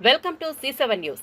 Welcome to C seven news.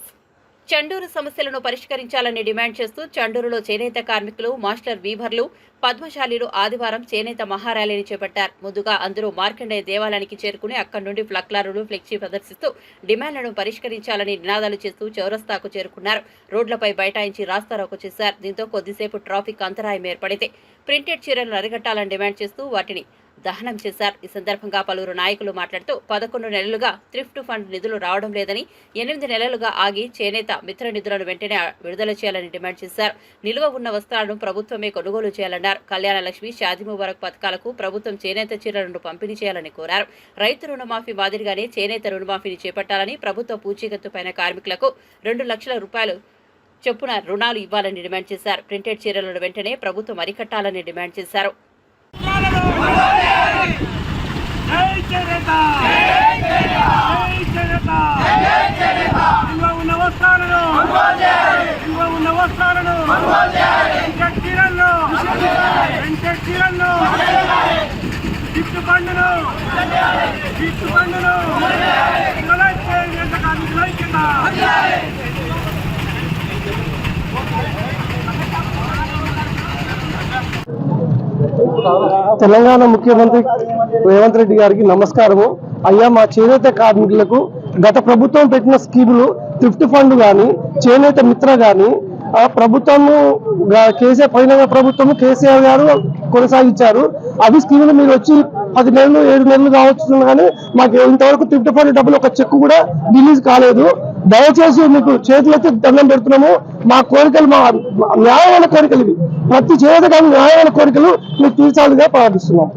Chandur సమస్యలను పరిష్కరించాలని demand చేస్తూ చండూరులో చేనేత కార్మికులు మాస్టర్ వీవర్లు పద్మశాలీలు ఆదివారం చేనేత మహారాలీని చేపట్టారు. ముందుగా అందరూ మార్కండేయ దేవాలయానికి చేరుకుని అక్కడి నుండి ఫ్లక్లారులు ఫ్లెక్సీ ప్రదర్శిస్తూ డిమాండ్లను పరిష్కరించాలని నినాదాలు చేస్తూ చౌరస్తాకు చేరుకున్నారు. రోడ్లపై బైఠాయించి రాస్తారోకు చేశారు. దీంతో కొద్దిసేపు ట్రాఫిక్ అంతరాయం ఏర్పడింది ప్రింటెడ్ చీరలను అరికట్టాలని డిమాండ్ చేస్తూ వాటిని దహనం చేశారు. ఈ సందర్భంగా పలువురు నాయకులు మాట్లాడుతూ పదకొండు నెలలుగా థ్రిఫ్ట్ ఫండ్ నిధులు రావడం లేదని ఎనిమిది నెలలుగా ఆగి చేనేత మిత్ర నిధులను వెంటనే విడుదల చేయాలని డిమాండ్ చేశారు. నిల్వ ఉన్న వస్త్రాలను ప్రభుత్వమే కొనుగోలు చేయాలన్నారు. కళ్యాణ లక్ష్మి షాదీ ముబారక్ పథకాలకు ప్రభుత్వం చేనేత చీరలను పంపిణీ చేయాలని కోరారు. రైతు రుణమాఫీ మాదిరిగానే చేనేత రుణమాఫీని చేపట్టాలని ప్రభుత్వ పూచీకత్తు పైన కార్మికులకు రెండు లక్షల రూపాయలు చొప్పున రుణాలు ఇవ్వాలని డిమాండ్ చేశారు. ప్రింటెడ్ చీరలను వెంటనే ప్రభుత్వం అరికట్టాలని డిమాండ్ చేశారు. జై జనత! జై జనత! నిల్వ ఉన్న వస్త్రాలను నిల్వ ఉన్న వస్త్రాలను వెంకట్ చీరలను వెంకట్ చీరలను గిఫ్ట్ పండును గిఫ్ట్ పండును పిల్లలైతే ఎంత కార్మికుల ఐక్యత తెలంగాణ ముఖ్యమంత్రి రేవంత్ రెడ్డి గారికి నమస్కారము. అయ్యా మా చేనేత కార్మికులకు గత ప్రభుత్వం పెట్టిన స్కీములు థ్రిఫ్ట్ ఫండ్ కానీ చేనేత మిత్ర కానీ ఆ ప్రభుత్వము కేసీఆర్ పైన ప్రభుత్వము కేసీఆర్ గారు కొనసాగించారు. అవి స్కీములు మీరు వచ్చి పది నెలలు ఏడు నెలలు కావచ్చు కానీ మాకు ఇంతవరకు థ్రిఫ్ట్ ఫండ్ డబ్బులు ఒక చెక్ కూడా రిలీజ్ కాలేదు. దయచేసి మీకు చేతులైతే దండం పెడుతున్నాము. మా కోరికలు మా మా న్యాయమైన కోరికలు ఇవి. ప్రతి చేత కానీ న్యాయమైన కోరికలు మీకు తీర్చాలిగా ప్రార్థిస్తున్నాం